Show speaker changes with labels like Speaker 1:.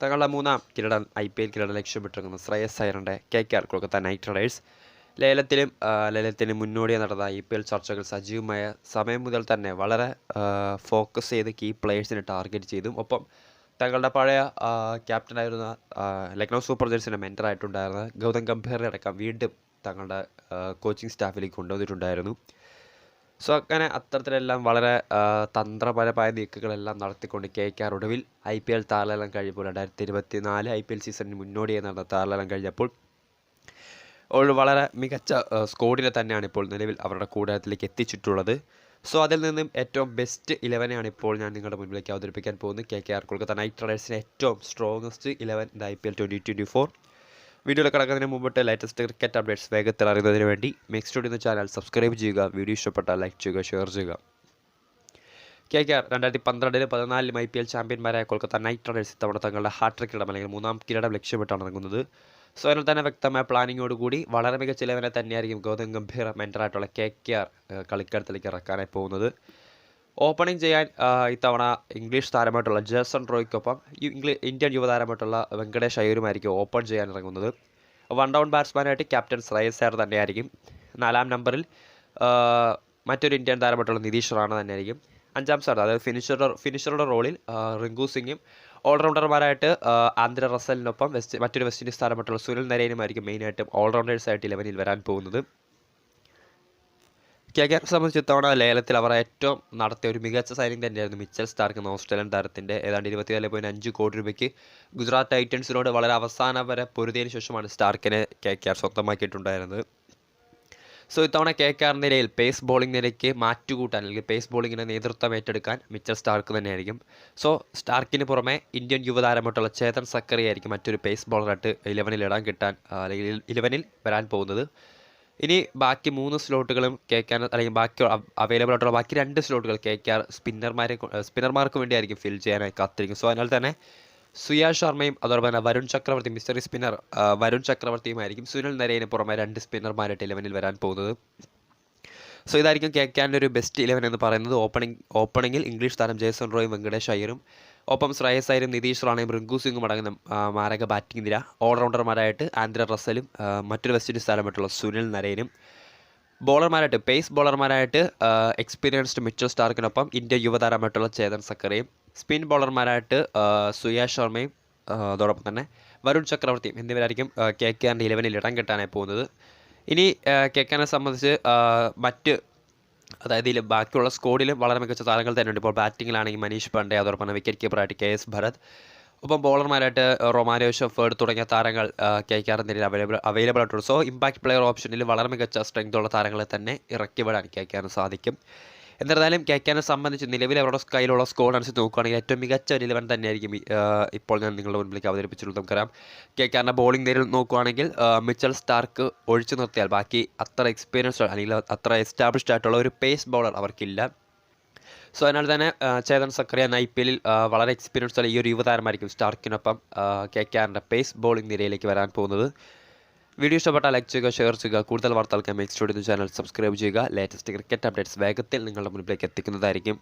Speaker 1: തങ്ങളുടെ മൂന്നാം കിരീടം ഐ പി എൽ കിരീടം ലക്ഷ്യമിട്ടിരിക്കുന്ന Shreyas അയറിന്റെ K K R Kolkata knight riders. ലേലത്തിലും ലേലത്തിന് മുന്നോടിയായി നടന്ന ഐ പി എൽ ചർച്ചകൾ സജീവമായ സമയം മുതൽ തന്നെ വളരെ ഫോക്കസ് ചെയ്ത് കീ പ്ലേയേഴ്സിനെ ടാർഗറ്റ് ചെയ്തു. ഒപ്പം തങ്ങളുടെ പഴയ ക്യാപ്റ്റനായിരുന്ന ലക്നൗ സൂപ്പർ ജേഴ്സിന്റെ മെന്ററായിട്ടുണ്ടായിരുന്ന ഗൗതം ഗംഭീറിനെ അടക്കം വീണ്ടും തങ്ങളുടെ കോച്ചിങ് സ്റ്റാഫിലേക്ക് കൊണ്ടുവന്നിട്ടുണ്ടായിരുന്നു. സോ അങ്ങനെ അത്തരത്തിലെല്ലാം വളരെ തന്ത്രപരമായ നീക്കങ്ങളെല്ലാം നടത്തിക്കൊണ്ട് കെ കെ ഒടുവിൽ ഐ പി എൽ താരലം കഴിയുമ്പോൾ രണ്ടായിരത്തി ഇരുപത്തി നാല് ഐ പി എൽ സീസണിന് മുന്നോടിയായി നടന്ന താരലം കഴിഞ്ഞപ്പോൾ വളരെ മികച്ച സ്കോഡിനെ തന്നെയാണ് ഇപ്പോൾ നിലവിൽ അവരുടെ കൂടാരത്തിലേക്ക് എത്തിച്ചിട്ടുള്ളത്. സോ അതിൽ നിന്നും ഏറ്റവും ബെസ്റ്റ് ഇലവനെയാണ് ഇപ്പോൾ ഞാൻ നിങ്ങളുടെ മുന്നിലേക്ക് അവതരിപ്പിക്കാൻ പോകുന്നത്. K K R Kolkata Knight റൈഡേഴ്സിന്റെ ഏറ്റവും strongest eleven the I P L twenty twenty four വീഡിയോയിൽ കിടക്കുന്നതിന് മുമ്പിട്ട് ലേറ്റസ്റ്റ് ക്രിക്കറ്റ് അപ്ഡേറ്റ്സ് വേഗത്തിൽ അറിയുന്നതിന് വേണ്ടി മിക്സ് സ്റ്റുഡിയോ ചാനൽ സബ്സ്ക്രൈബ് ചെയ്യുക വീഡിയോ ഇഷ്ടപ്പെട്ടാൽ ലൈക്ക് ചെയ്യുക ഷെയർ ചെയ്യുക. കെ കെ ആർ രണ്ടായിരത്തി പന്ത്രണ്ടിലും പതിനാലിലും ഐ പി എൽ ചാമ്പ്യന്മാരായ കൊൽക്കത്ത നൈറ്റ് റൈഡേഴ്സ് ഇത്തവണ തങ്ങളുടെ ഹാട്രിക് കിരീടം അല്ലെങ്കിൽ മൂന്നാം കിരീടം ലക്ഷ്യമിട്ടാണ് നൽകുന്നത് സോ അതിൽ തന്നെ വ്യക്തമായ പ്ലാനിങ്ങോടുകൂടി വളരെ മികച്ച ഇലവനെ തന്നെയായിരിക്കും ഗൗതം ഗംഭീർ മെന്ററായിട്ടുള്ള കെ കെ ആർ കളിക്കളത്തിലേക്ക് ഇറക്കാനായി പോകുന്നത്. ഓപ്പണിംഗ് ചെയ്യാൻ ഇത്തവണ ഇംഗ്ലീഷ് താരമായിട്ടുള്ള ജേസൺ റോയ്ക്കൊപ്പം ഇംഗ്ലീഷ് ഇംഗ്ലീ ഇന്ത്യൻ യുവതാരമായിട്ടുള്ള വെങ്കടേഷ് അയ്യരുമായിരിക്കും ഓപ്പൺ ചെയ്യാൻ ഇറങ്ങുന്നത്. വൺ ഡൗൺ ബാറ്റ്സ്മാനായിട്ട് ക്യാപ്റ്റൻ ശ്രേയസ് സാർ തന്നെയായിരിക്കും. നാലാം നമ്പറിൽ മറ്റൊരു ഇന്ത്യൻ താരമായിട്ടുള്ള നിതീഷ് റാണ തന്നെയായിരിക്കും. അഞ്ചാം സ്ഥാനത്ത് അതായത് ഫിനിഷറുടെ ഫിനിഷറുടെ റോളിൽ റിങ്കു സിംഗും ഓൾറൗണ്ടർമാരായിട്ട് ആന്ധ്ര റസലിനൊപ്പം വെസ്റ്റ് മറ്റൊരു വെസ്റ്റ് ഇൻഡീസ് താരമായിട്ടുള്ള സുനിൽ നരേനുമായിരിക്കും മെയിനായിട്ടും ഓൾറൗണ്ടേഴ്സായിട്ട് ഇലവനിൽ വരാൻ പോകുന്നത്. കെ കെ സംബന്ധിച്ച് ഇത്തവണ ലേലത്തിൽ അവർ ഏറ്റവും നടത്തിയ ഒരു മികച്ച സൈനിങ് തന്നെയായിരുന്നു മിച്ചൽ സ്റ്റാർക്ക് ഓസ്ട്രേലിയൻ താരത്തിന്റെ. ഏതാണ്ട് ഇരുപത്തിനാല് പോയിന്റ് അഞ്ച് കോടി രൂപയ്ക്ക് ഗുജറാത്ത് ടൈറ്റൻസിനോട് വളരെ അവസാന വരെ പൊരുതിയതിനു ശേഷമാണ് സ്റ്റാർക്കിനെ കെ കെ ആർ സ്വന്തമാക്കിയിട്ടുണ്ടായിരുന്നത്. സോ ഇത്തവണ കെ കെ ആർ നിരയിൽ പേസ് ബോളിംഗ് നിരയ്ക്ക് മാറ്റുകൂട്ടാൻ അല്ലെങ്കിൽ പേസ് ബോളിങ്ങിന്റെ നേതൃത്വം ഏറ്റെടുക്കാൻ മിച്ചൽ സ്റ്റാർക്ക് തന്നെയായിരിക്കും. സോ സ്റ്റാർക്കിന് പുറമെ ഇന്ത്യൻ യുവതാരമായിട്ടുള്ള ചേതൻ സക്കറി ആയിരിക്കും മറ്റൊരു പേസ് ബോളറായിട്ട് ഇലവനിൽ ഇടാൻ കിട്ടാൻ അല്ലെങ്കിൽ ഇലവനിൽ വരാൻ പോകുന്നത്. ഇനി ബാക്കി മൂന്ന് സ്ലോട്ടുകളും കെ കെ അല്ലെങ്കിൽ ബാക്കി അവൈലബിൾ ആയിട്ടുള്ള ബാക്കി രണ്ട് സ്ലോട്ടുകൾ കെ കെ ആർ സ്പിന്നർമാരെ സ്പിന്നർമാർക്ക് വേണ്ടിയായിരിക്കും ഫിൽ ചെയ്യാനായി കാത്തിരിക്കും. സോ അതിനാൽ തന്നെ സുയാ ശർമ്മയും അതോടൊപ്പം തന്നെ വരുൺ ചക്രവർത്തി മിസ്റ്ററി സ്പിന്നർ വരുൺ ചക്രവർത്തിയുമായിരിക്കും സുനിൽ നരേന് പുറമെ രണ്ട് സ്പിന്നർമാരായിട്ട് ഇലവനിൽ വരാൻ പോകുന്നത്. സോ ഇതായിരിക്കും കെ കെ ആറിന്റെ ഒരു ബെസ്റ്റ് ഇലവൻ എന്ന് പറയുന്നത്. ഓപ്പണിംഗ് ഓപ്പണിങ്ങിൽ ഇംഗ്ലീഷ് താരം ജയസൺ റോയും വെങ്കടേഷ് അയ്യരും ഒപ്പം ശ്രേയസ് നിതീഷ് റാണയും റിങ്കു സിംഗും അടങ്ങുന്ന മാരക ബാറ്റിംഗ് നിര. ഓൾറൗണ്ടർമാരായിട്ട് ആന്ധ്ര റസലും മറ്റൊരു വെസ്റ്റ് ഇൻഡീസ് താരമായിട്ടുള്ള സുനിൽ നരേനും. ബോളർമാരായിട്ട് പേസ് ബോളർമാരായിട്ട് എക്സ്പീരിയൻസ്ഡ് മിച്ചൽ സ്റ്റാർക്കിനൊപ്പം ഇന്ത്യ യുവതാരമായിട്ടുള്ള ചേതൻ സക്കറയും സ്പിൻ ബോളർമാരായിട്ട് സുയാ ശർമ്മയും അതോടൊപ്പം തന്നെ വരുൺ ചക്രവർത്തിയും എന്നിവരായിരിക്കും കെ കെ ആറിന്റെ ഇലവനിൽ ഇടം കിട്ടാനായി പോകുന്നത്. ഇനി കെ കെനെ സംബന്ധിച്ച് ആ, മറ്റ് അതായത് ഇതിൽ ബാക്കിയുള്ള സ്കോഡിൽ വളരെ മികച്ച താരങ്ങൾ തന്നെയുണ്ട്. ഇപ്പോൾ ബാറ്റിങ്ങിലാണെങ്കിൽ മനീഷ് പാണ്ഡെ അതോടൊപ്പം വിക്കറ്റ് കീപ്പറായിട്ട് കെ എസ് ഭരത്. ഒപ്പം ബോളർമാരായിട്ട് റൊമാനോ ഷെഫേർഡ് തുടങ്ങിയ താരങ്ങൾ കെ കെ ആർ നിലയിൽ അവൈലബിൾ അവൈലബിൾ ആയിട്ടുണ്ട്. സോ ഇമ്പാക്ട് പ്ലെയർ ഓപ്ഷനിൽ വളരെ മികച്ച സ്ട്രെങ്ത് ഉള്ള താരങ്ങളെ തന്നെ ഇറക്കി വിടാൻ കെ കെ ആറിന് സാധിക്കും. എന്നിരുന്നാലും കേക്കാനെ കെനെ സംബന്ധിച്ച് നിലവിൽ അവരുടെ കയ്യിലുള്ള സ്കോർ അനുസരിച്ച് നോക്കുകയാണെങ്കിൽ ഏറ്റവും മികച്ച ഒരു ഇലവൻ തന്നെയായിരിക്കും ഇപ്പോൾ ഞാൻ നിങ്ങളുടെ മുൻപിലേക്ക് അവതരിപ്പിച്ചിട്ടുള്ളത്. നമുക്കറിയാം കെ ബോളിംഗ് നിരയിൽ നോക്കുകയാണെങ്കിൽ മിച്ചൽ സ്റ്റാർക്ക് ഒഴിച്ചു നിർത്തിയാൽ ബാക്കി അത്ര എക്സ്പീരിയൻസ്ഡ് അല്ലെങ്കിൽ അത്ര എസ്റ്റാബ്ലിഷ്ഡ് ആയിട്ടുള്ള ഒരു പേസ് ബൗളർ അവർക്കില്ല. സോ അതിനാൽ തന്നെ ചേതൻ സക്രിയ ഐ പി എല്ലിൽ വളരെ എക്സ്പീരിയൻസ് ഉള്ള ഈ ഒരു യുവതാരമായിരിക്കും സ്റ്റാർക്കിനൊപ്പം കെ കെ ആറിന്റെ പേസ് ബോളിംഗ് നിരയിലേക്ക് വരാൻ പോകുന്നത്. വീഡിയോ ഇഷ്ടപ്പെട്ടാൽ ലൈക്ക് ചെയ്യുക ഷെയർ ചെയ്യുക കൂടുതൽ വാർത്തകൾക്ക് മെക്സ് സ്റ്റുഡിയോ ചാനൽ സബ്സ്ക്രൈബ് ചെയ്യുക. ലേറ്റസ്റ്റ് ക്രിക്കറ്റ് അപ്ഡേറ്റ്സ് വേഗത്തിൽ നിങ്ങളുടെ മുന്നിലേക്ക് എത്തിക്കുന്നതായിരിക്കും.